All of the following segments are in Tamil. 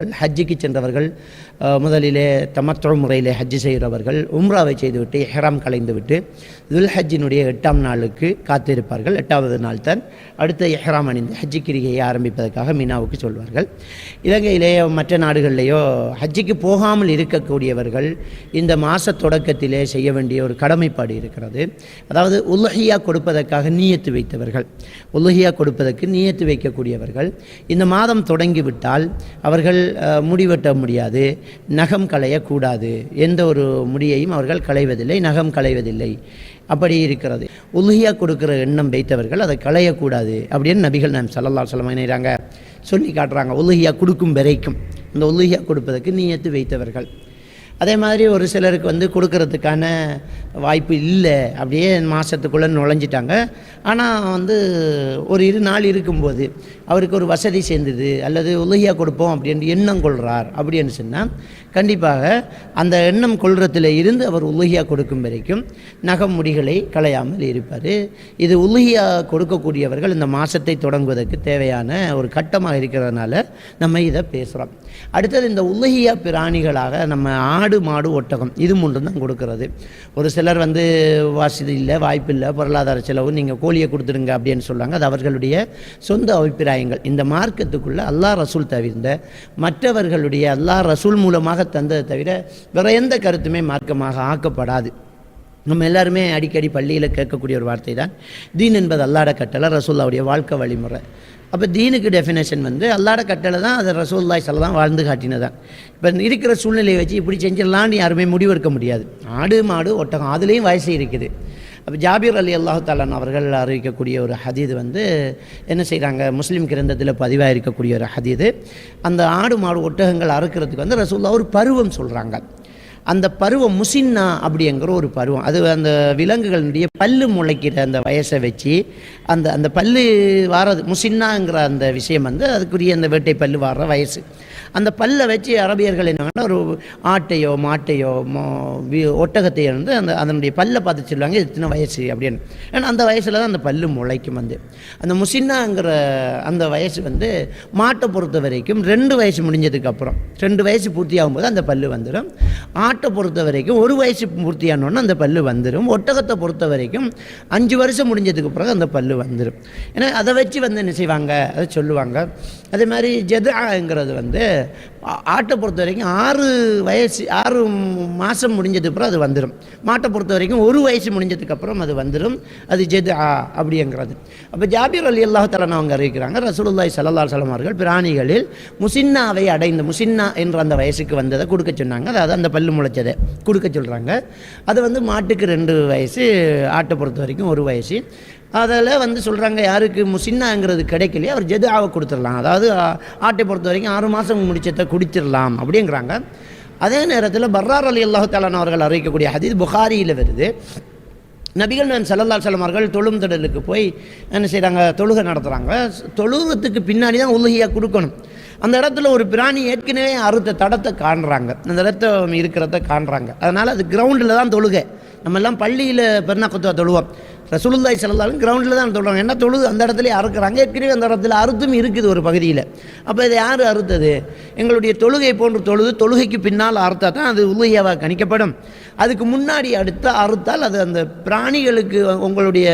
ஹஜ்ஜுக்கு சென்றவர்கள் முதலிலே தமத்துவ முறையிலே ஹஜ்ஜு செய்கிறவர்கள் உம்ராவை செய்துவிட்டு ஹெராம் கலைந்துவிட்டு துல் ஹஜ்ஜினுடைய எட்டாம் நாளுக்கு காத்திருப்பார்கள். எட்டாவது நாள் தான் அடுத்த எஹ்ராம் அணிந்து ஹஜ்ஜி கிரிகையை ஆரம்பிப்பதற்காக மீனாவுக்கு சொல்வார்கள். இலங்கையிலேயோ மற்ற நாடுகளிலேயோ ஹஜ்ஜிக்கு போகாமல் இருக்கக்கூடியவர்கள் இந்த மாத தொடக்கத்திலே செய்ய வேண்டிய ஒரு கடமைப்பாடு இருக்கிறது. அதாவது உலகியா கொடுப்பதற்காக நீயத்து வைத்தவர்கள் உலகியா கொடுப்பதற்கு நீயத்து வைக்கக்கூடியவர்கள் இந்த மாதம் தொடங்கிவிட்டால் அவர்கள் முடிவெட்ட முடியாது. நகம் களையக்கூடாது. எந்த ஒரு முடியையும் அவர்கள் களைவதில்லை நகம் களைவதில்லை. அப்படி இருக்கிறது. உலுகியா கொடுக்கிற எண்ணம் வைத்தவர்கள் அதை களையக்கூடாது அப்படின்னு நபிகள் நாம் சல்லல்லா சொல்லம் இணைகிறாங்க சொல்லி காட்டுறாங்க. உலுகியா கொடுக்கும் வரைக்கும். இந்த உலுகியா கொடுப்பதற்கு நீயத்து வைத்தவர்கள். அதே மாதிரி ஒரு சிலருக்கு வந்து கொடுக்கறதுக்கான வாய்ப்பு இல்லை. அப்படியே மாதத்துக்குள்ளே நுழைஞ்சிட்டாங்க. ஆனால் வந்து ஒரு இரு நாள் இருக்கும்போது அவருக்கு ஒரு வசதி சேர்ந்தது அல்லது உலகியாக கொடுப்போம் அப்படின்னு எண்ணம் கொள்கிறார் அப்படின்னு சொன்னால் கண்டிப்பாக அந்த எண்ணம் கொள்றதுல இருந்து அவர் உலகியாக கொடுக்கும் வரைக்கும் நகம் முடிகளை களையாமல் இருப்பார். இது உலகியாக கொடுக்கக்கூடியவர்கள் இந்த மாதத்தை தொடங்குவதற்கு தேவையான ஒரு கட்டமாக இருக்கிறதுனால நம்ம இதை பேசுகிறோம் அடுத்தது இந்த உலகியா பிராணிகளாக நம்ம ஆடு மாடு ஒட்டகம். இது மூன்று தான் கொடுக்கறது. ஒரு சிலர் வந்து வசதி இல்லை வாய்ப்பு இல்லை பொருளாதார செலவு நீங்கள் கோழியை கொடுத்துடுங்க அப்படின்னு சொல்கிறாங்க அது அவர்களுடைய சொந்த அபிப்பிராயங்கள். இந்த மார்க்கத்துக்குள்ளே அல்லாஹ் ரசூல் தவிர்ந்த மற்றவர்களுடைய அல்லாஹ் ரசூல் மூலமாக தந்ததை தவிர வேற எந்த கருத்துமே மார்க்கமாக ஆக்கப்படாது. நம்ம எல்லாருமே அடிக்கடி பள்ளியில் கேட்கக்கூடிய ஒரு வார்த்தை தான். தீன் என்பது அல்லாட கட்டளை ரசூல்லாவுடைய வாழ்க்கை வழிமுறை. அப்போ தீனுக்கு டெஃபினேஷன் வந்து அல்லாட கட்டளை தான் அது ரசூல்லாய் தான் வாழ்ந்து காட்டினதான். இப்போ இருக்கிற சூழ்நிலையை வச்சு இப்படி செஞ்சிடலான்னு யாருமே முடிவெடுக்க முடியாது. ஆடு மாடு ஒட்டகம் அதுலேயும் வயசு இருக்குது. அப்போ ஜாபீர் அலி அல்லாஹு அவர்கள் அறிவிக்கக்கூடிய ஒரு ஹதீது வந்து என்ன செய்கிறாங்க முஸ்லீம் கிரந்தத்தில் பதிவாக இருக்கக்கூடிய ஒரு ஹதீது. அந்த ஆடு மாடு ஒட்டகங்கள் அறுக்கிறதுக்கு வந்து ரசூல்லா ஒரு பருவம் சொல்கிறாங்க அந்த பருவம் முசின்னா அப்படிங்கிற ஒரு பருவம். அது அந்த விலங்குகளுடைய பல்லு முளைக்கிற அந்த வயசை வச்சு அந்த அந்த பல்லு வாரது முசின்னாங்கிற அந்த விஷயம் வந்து அதுக்குரிய அந்த வேட்டை பல்லு வாடுற வயசு. அந்த பல்லை வச்சு அரபியர்கள் என்ன ஒரு ஆட்டையோ மாட்டையோ மோ ஒட்டகத்தையோ வந்து அந்த அதனுடைய பல்லை பார்த்து சொல்லுவாங்க இது இத்தனை வயசு அப்படின்னு. ஏன்னா அந்த வயசில் தான் அந்த பல்லு முளைக்கும் வந்து. அந்த முசின்னாங்கிற அந்த வயசு வந்து மாட்டை பொறுத்த வரைக்கும் ரெண்டு வயசு முடிஞ்சதுக்கப்புறம் ரெண்டு வயசு பூர்த்தி ஆகும்போது அந்த பல்லு வந்துடும் ஆட்டை பொறுத்த வரைக்கும் ஒரு வயசு பூர்த்தியானோன்னு அந்த பல்லு வந்துடும் ஒட்டகத்தை பொறுத்த வரைக்கும் அஞ்சு வருஷம் முடிஞ்சதுக்கு பிறகு அந்த பல்லு வந்துடும் ஏன்னா அதை வச்சு வந்து என்ன செய்வாங்க? அதை சொல்லுவாங்க. அதே மாதிரி ஜெதாங்கிறது வந்து ஆட்டை பொறுத்த வரைக்கும் ஆறு வயசு ஆறு மாதம் முடிஞ்சதுக்கு அப்புறம் அது வந்துடும் மாட்டை பொறுத்த வரைக்கும் ஒரு வயசு முடிஞ்சதுக்கப்புறம் அது வந்துடும் அது ஜெது ஆ அப்படிங்கிறது. அப்போ ஜாபீர் அலி அல்லாஹாலன் அவங்க அறிவிக்கிறாங்க ரசூலுல்லாய் சல்லா சலம் அவர்கள் பிராணிகளில் முசின்னாவை அடைந்த முசின்னா என்ற அந்த வயசுக்கு வந்ததை கொடுக்க சொன்னாங்க. அதாவது அந்த பல்லு முளைச்சதை கொடுக்க சொல்கிறாங்க அது வந்து மாட்டுக்கு ரெண்டு வயசு ஆட்டை பொறுத்த வரைக்கும் ஒரு வயசு. அதில் வந்து சொல்கிறாங்க யாருக்கு முசின்னாங்கிறது கிடைக்கலையே அவர் ஜெதாவை கொடுத்துடலாம். அதாவது ஆட்டை பொறுத்த வரைக்கும் ஆறு மாதம் முடிச்சத்தை குடிச்சிடலாம் அப்படிங்கிறாங்க. அதே நேரத்தில் பர்ரார் அலி அல்லாஹு அவர்கள் அறிவிக்கக்கூடிய ஹதீஸ் புகாரியில் வருது. நபிகள் நான் சல்லல்லா செல்லம் அவர்கள் தொழும் திடலுக்கு போய் என்ன செய்கிறாங்க தொழுகை நடத்துகிறாங்க தொழுகத்துக்கு பின்னாடி தான் உலகியாக கொடுக்கணும். அந்த இடத்துல ஒரு பிராணி ஏற்கனவே அறுத்த தடத்தை காண்றாங்க. அந்த இடத்த இருக்கிறத காண்றாங்க. அதனால் அது கிரவுண்டில் தான் தொழுகை. நம்ம எல்லாம் பள்ளியில் பெருநாக்குத்துவா தொழுவோம். ரசூலுல்லாய் செல்லாலும் கிரவுண்டில் தான் தொழுவாங்க என்ன தொழுது? அந்த இடத்துல அறுக்குறாங்க. ஏற்கனவே அந்த இடத்துல அறுத்தும் இருக்குது ஒரு பகுதியில். அப்போ இதை யார் அறுத்தது? எங்களுடைய தொழுகை போன்று தொழுது தொழுகைக்கு பின்னால் அறுத்தா தான் அது உலகியாவாக கணிக்கப்படும். அதுக்கு முன்னாடி அடுத்த அறுத்தால் அது அந்த பிராணிகளுக்கு உங்களுடைய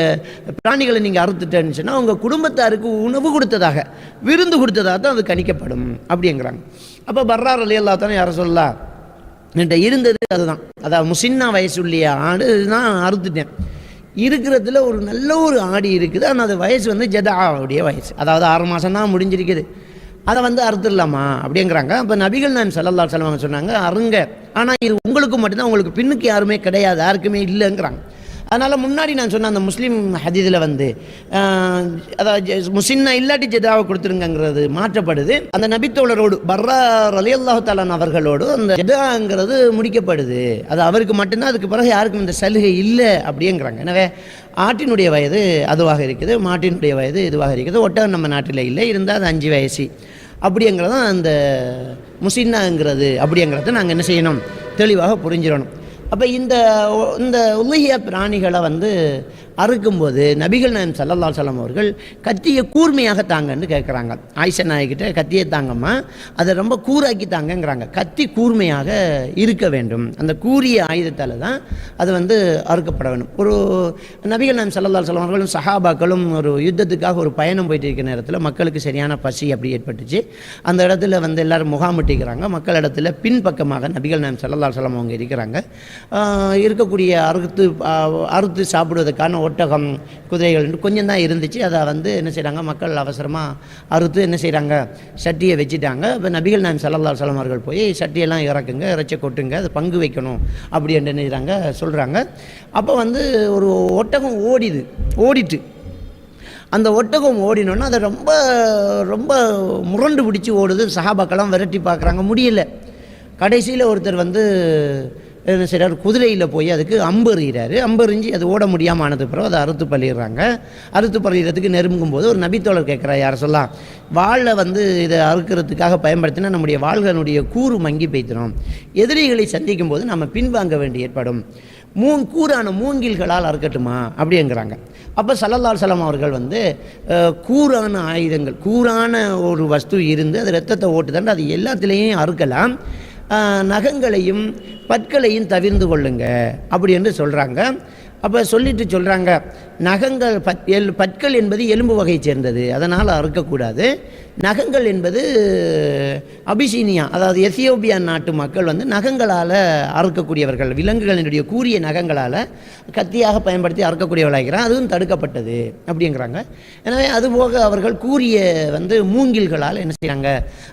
பிராணிகளை நீங்கள் அறுத்துட்டேன்னு சொன்னால் உங்கள் குடும்பத்தாருக்கு உணவு கொடுத்ததாக விருந்து கொடுத்ததாக தான் அது கணிக்கப்படும். அப்படிங்கிறாங்க. அப்போ பர்ரார் அலி அல்லா தானே யாரை சொல்லலாம்? என்கிட்ட இருந்தது அதுதான். அதாவது முசின்னா வயசுள்ளிய ஆடு தான் அறுத்துட்டேன். இருக்கிறதுல ஒரு நல்ல ஒரு ஆடி இருக்குது. ஆனால் அது வயசு வந்து ஜதாவுடைய வயசு. அதாவது ஆறு மாதம் தான் முடிஞ்சிருக்குது. அதை வந்து அறுத்துடலாமா? அப்படிங்கிறாங்க. அப்போ நபிகள் நான் சல்லல்லா செல்வாங்க சொன்னாங்க அருங்க ஆனால் இது உங்களுக்கு மட்டும்தான். உங்களுக்கு பின்னுக்கு யாருமே கிடையாது. யாருக்குமே இல்லைங்கிறாங்க. அதனால் முன்னாடி நான் சொன்ன அந்த முஸ்லீம் ஹதீதில் வந்து அதாவது முசின்னா இல்லாட்டி ஜெதாவை கொடுத்துருங்கங்கிறது மாற்றப்படுது. அந்த நபித்தோழரோடு பர்ரா அலி அல்லாஹு தாலான் அவர்களோடு அந்த ஜெதாங்கிறது முடிக்கப்படுது. அது அவருக்கு மட்டும்தான் அதுக்கு பிறகு யாருக்கும் இந்த சலுகை இல்லை அப்படிங்கிறாங்க. எனவே ஆட்டினுடைய வயது அதுவாக இருக்குது மாட்டினுடைய வயது இதுவாக இருக்குது. ஒட்டகம் நம்ம நாட்டில் இல்லை இருந்தால் அது அஞ்சு வயசு. அப்படிங்கிறதான் அந்த முசின்னாங்கிறது அப்படிங்கிறத நாங்கள் என்ன செய்யணும்? தெளிவாக புரிஞ்சிடணும். அப்போ இந்த இந்த உலகிய பிராணிகளை வந்து அறுக்கும்போது நபிகள் நாயம் சல்லல்லா சலம் அவர்கள் கத்தியை கூர்மையாக தாங்கன்னு கேட்குறாங்க. ஆயிஷா நாயகிட்ட கத்தியை தாங்கம்மா அதை ரொம்ப கூராக்கி தாங்கங்கிறாங்க. கத்தி கூர்மையாக இருக்க வேண்டும். அந்த கூரிய ஆயுதத்தால் தான் அது வந்து அறுக்கப்பட வேண்டும். ஒரு நபிகள் நாயம் சல்லல்லா சலம் அவர்களும் சஹாபாக்களும் ஒரு யுத்தத்துக்காக ஒரு பயணம் போயிட்டு இருக்கிற நேரத்தில் மக்களுக்கு சரியான பசி அப்படி ஏற்பட்டுச்சு. அந்த இடத்துல வந்து எல்லாரும் முகாமிட்டிக்கிறாங்க மக்கள் இடத்துல பின்பக்கமாக நபிகள் நாயம் சல்லல்லா சலம் அவங்க இருக்கிறாங்க. இருக்கக்கூடிய அறுத்து அறுத்து சாப்பிடுவதற்கான ஒட்டகம் குதிரைகள் கொஞ்சம் தான் இருந்துச்சு. அதை வந்து என்ன செய்கிறாங்க மக்கள் அவசரமாக அறுத்து என்ன செய்கிறாங்க சட்டியை வச்சுட்டாங்க. இப்போ நபிகள் நாயம் சல்லா சலம் அவர்கள் போய் சட்டியெல்லாம் இறக்குங்க இறைச்சி கொட்டுங்க அதை பங்கு வைக்கணும் அப்படி என்ன செய்கிறாங்க சொல்கிறாங்க அப்போ வந்து ஒரு ஒட்டகம் ஓடிது ஓடிட்டு. அந்த ஒட்டகம் ஓடினோன்னா அதை ரொம்ப ரொம்ப முரண்டு பிடிச்சி ஓடுது. சஹாபாக்கெல்லாம் விரட்டி பார்க்குறாங்க. முடியல. கடைசியில் ஒருத்தர் வந்து என்ன செய்கிறார் குதிரையில் போய் அதுக்கு அம்பு எறிகிறாரு. அம்பு எறிஞ்சு அது ஓட முடியாமல் ஆனது பிறகு அதை அறுத்து பள்ளிடுறாங்க. அறுத்து பள்ளிடுறதுக்கு நெருங்கும் போது ஒரு நபித்தோழர் கேட்குறா யார் சொல்லலாம்? வாழை வந்து இதை அறுக்கிறதுக்காக பயன்படுத்தினா நம்முடைய வாழ்களுடைய கூறு மங்கி பெய்த்திடும் எதிரிகளை சந்திக்கும் போது நம்ம பின்வாங்க வேண்டி ஏற்படும். மூங் கூரான மூங்கில்களால் அறுக்கட்டுமா? அப்படிங்கிறாங்க. அப்போ சல்லல்லால் சலம் அவர்கள் வந்து கூறான கூரான ஆயுதங்கள் கூரான ஒரு வஸ்து இருந்து அது ரத்தத்தை ஓட்டுதாண்டு அது எல்லாத்துலேயும் அறுக்கலாம். நகங்களையும் பற்களையும் தவிர்ந்து கொள்ளுங்க. அப்படி என்று சொல்கிறாங்க அப்போ சொல்லிட்டு சொல்கிறாங்க நகங்கள் பத் எல் பற்கள் என்பது எலும்பு வகையை சேர்ந்தது அதனால் அறுக்கக்கூடாது. நகங்கள் என்பது அபிசீனியா அதாவது எத்தியோப்பியா நாட்டு மக்கள் வந்து நகங்களால் அறுக்கக்கூடியவர்கள் விலங்குகளினுடைய கூரிய நகங்களால் கத்தியாக பயன்படுத்தி அறுக்கக்கூடியவர்களாகிறான் அதுவும் தடுக்கப்பட்டது அப்படிங்கிறாங்க. எனவே அதுபோக அவர்கள் கூரிய வந்து மூங்கில்களால் என்ன செய்கிறாங்க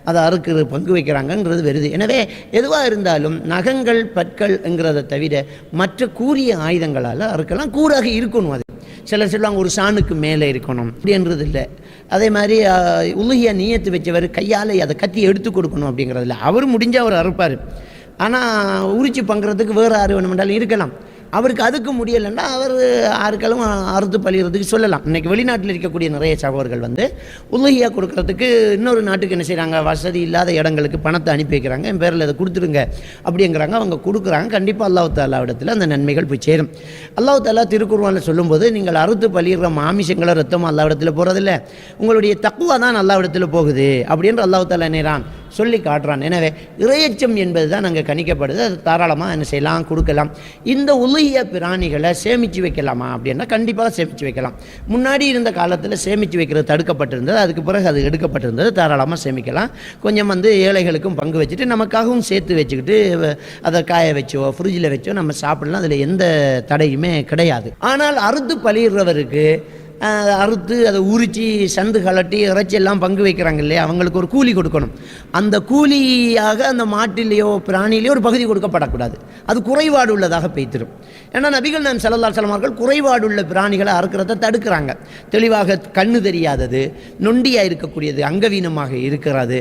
அதை அறுக்கிறது பங்கு வைக்கிறாங்கன்றது வருது. எனவே எதுவாக இருந்தாலும் நகங்கள் பற்கள்ங்கிறத தவிர மற்ற கூரிய ஆயுதங்களால் அறுக்கலாம் கூறாக இருக்கணும் அது. சிலர் சொல்லுவாங்க ஒரு சாணுக்கு மேலே இருக்கணும். அப்படின்றது இல்லை அதே மாதிரி உலகிய நீயத்து வச்சவர் கையால் அதை கத்தி எடுத்து கொடுக்கணும் அப்படிங்கிறதில்ல அவர் முடிஞ்சால் அவர் அறுப்பார். ஆனால் உரிச்சு பங்குறதுக்கு வேறு ஆறு வேணுமென்றாலும் இருக்கலாம். அவருக்கு அதுக்கு முடியலைன்னா அவர் ஆருக்களும் அறுத்து பழிகிறதுக்கு சொல்லலாம். இன்றைக்கி வெளிநாட்டில் இருக்கக்கூடிய நிறைய சகோதரர்கள் வந்து உதவியாக கொடுக்கறதுக்கு இன்னொரு நாட்டுக்கு என்ன செய்கிறாங்க வசதி இல்லாத இடங்களுக்கு பணத்தை அனுப்பி வைக்கிறாங்க. என் பேரில் அதை கொடுத்துருங்க அப்படிங்கிறாங்க. அவங்க கொடுக்குறாங்க. கண்டிப்பாக அல்லாஹ் தாலா இடத்துல அந்த நன்மைகள் போய் சேரும். அல்லாஹ் தாலா திருக்குர்வானில் சொல்லும்போது நீங்கள் அறுத்து பழிகிற மாமிசங்களை ரத்தம் அல்லா இடத்துல போகிறதில்ல உங்களுடைய தக்குவா தான் அல்லாவிடத்தில் இடத்துல போகுது அப்படின்ற அல்லாஹ் தாலா நேரான் சொல்லி காட்டுறான். எனவே இறையச்சம் என்பது தான் அங்கே கணிக்கப்படுது. அது தாராளமாக என்ன செய்யலாம்? கொடுக்கலாம். இந்த உலகிய பிராணிகளை சேமித்து வைக்கலாமா அப்படின்னா கண்டிப்பாக சேமித்து வைக்கலாம். முன்னாடி இருந்த காலத்தில் சேமித்து வைக்கிறது தடுக்கப்பட்டிருந்தது. அதுக்கு பிறகு அது எடுக்கப்பட்டிருந்தது. தாராளமாக சேமிக்கலாம். கொஞ்சம் வந்து ஏழைகளுக்கும் பங்கு வச்சுட்டு நமக்காகவும் சேர்த்து வச்சுக்கிட்டு வ- அதை காய வச்சோ ஃப்ரிட்ஜில் வச்சோ நம்ம சாப்பிடலாம். அதில் எந்த தடையுமே கிடையாது. ஆனால் அறுத்து பழியிடுறவருக்கு அறுத்து அதை உரித்து சந்து கலட்டி இறைச்சி எல்லாம் பங்கு வைக்கிறாங்க இல்லையா? அவங்களுக்கு ஒரு கூலி கொடுக்கணும். அந்த கூலியாக அந்த மாட்டிலேயோ பிராணியிலேயோ ஒரு பகுதி கொடுக்கப்படக்கூடாது. அது குறைபாடு உள்ளதாக பெய்த்திடும் ஏன்னா நபிகள் நாம் செல்லல்லா செல்லமார்கள் குறைபாடு உள்ள பிராணிகளை அறுக்கிறத தடுக்கிறாங்க. தெளிவாக கண்ணு தெரியாதது நொண்டியாக இருக்கக்கூடியது அங்கவீனமாக இருக்கிறது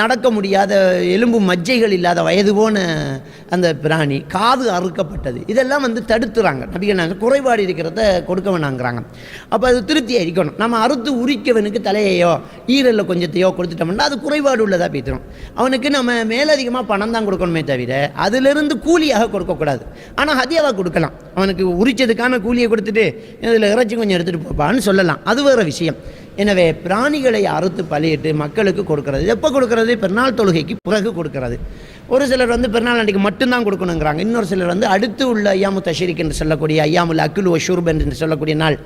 நடக்க முடியாத எலும்பு மஜ்ஜைகள் இல்லாத வயது போன அந்த பிராணி காது அறுக்கப்பட்டது இதெல்லாம் வந்து தடுத்துறாங்க. நபிகள் நாயகம் குறைபாடு இருக்கிறத கொடுக்க வேணாங்கிறாங்க. அப்போ அது திருப்தியாக இருக்கணும் நம்ம அறுத்து உரிக்கவனுக்கு தலையையோ ஈரலில் கொஞ்சத்தையோ கொடுத்துட்டோம்னா அது குறைபாடு உள்ளதாக பேத்துரும். அவனுக்கு நம்ம மேலதிகமாக பணம் தான் கொடுக்கணுமே தவிர அதிலிருந்து கூலியாக கொடுக்கக்கூடாது. ஆனால் ஹதியாவாக கொடுக்கலாம். அவனுக்கு உரிச்சதுக்கான கூலியை கொடுத்துட்டு இதில் இறைச்சி கொஞ்சம் எடுத்துகிட்டு போப்பான்னு சொல்லலாம். அது வேறு விஷயம். எனவே பிராணிகளை அறுத்து பலியிட்டு மக்களுக்கு கொடுக்கறது. எப்போ கொடுக்கறது? பெருநாள் தொழுகைக்கு பிறகு கொடுக்கறது. ஒரு சிலர் வந்து பெருநாள் அன்றைக்கு மட்டும்தான் கொடுக்கணுங்கிறாங்க. இன்னொரு சிலர் வந்து அடுத்து உள்ள ஐயாமு தஷரிக் என்று சொல்லக்கூடிய ஐயாமுல் அக்குல் ஒஷூர்ப் என்று சொல்லக்கூடிய நாள்.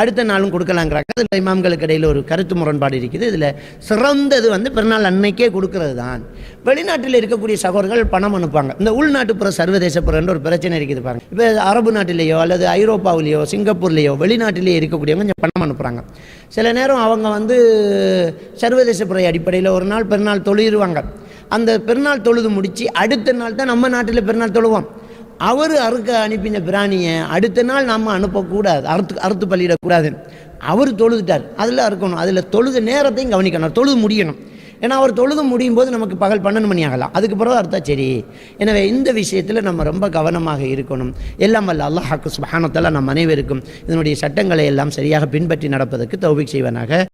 அடுத்த நாளும் கொடுக்கலாங்கிறாங்க. அதில் இமாம்களுக்கு இடையில் ஒரு கருத்து முரண்பாடு இருக்குது. இதில் சிறந்தது வந்து பிறநாள் அன்னைக்கே கொடுக்கறது தான் வெளிநாட்டில் இருக்கக்கூடிய சகோதரர்கள் பணம் அனுப்பாங்க இந்த உள்நாட்டு புற சர்வதேச புறன்ற ஒரு பிரச்சனை இருக்குது பாருங்க. இப்போ அரபு நாட்டிலேயோ அல்லது ஐரோப்பாவிலேயோ சிங்கப்பூர்லேயோ வெளிநாட்டிலேயே இருக்கக்கூடியவங்க கொஞ்சம் பணம் அனுப்புகிறாங்க சில நேரம் அவங்க வந்து சர்வதேச புறை அடிப்படையில் ஒரு நாள் பிறநாள் தொழுகிடுவாங்க அந்த பெருநாள் தொழுது முடித்து அடுத்த நாள் தான் நம்ம நாட்டில் பெருநாள் தொழுவோம். அவர் அறுக்க அனுப்பின பிராணியை அடுத்த நாள் நாம் அனுப்பக்கூடாது. அறுத்து அறுத்து பள்ளியிடக்கூடாது அவர் தொழுதுட்டார். அதில் அறுக்கணும். அதில் தொழுது நேரத்தையும் கவனிக்கணும். தொழுது முடியணும். ஏன்னா அவர் தொழுது முடியும் போது நமக்கு பகல் பன்னெண்டு மணி ஆகலாம். அதுக்கு பிறகு அர்த்தம் சரி. எனவே இந்த விஷயத்தில் நம்ம ரொம்ப கவனமாக இருக்கணும். எல்லாம் வல்ல அல்லாஹாக்கு சுபானத்தெல்லாம் நம் அனைவருக்கும் இதனுடைய சட்டங்களை எல்லாம் சரியாக பின்பற்றி நடப்பதற்கு தௌபிக் செய்வனாக.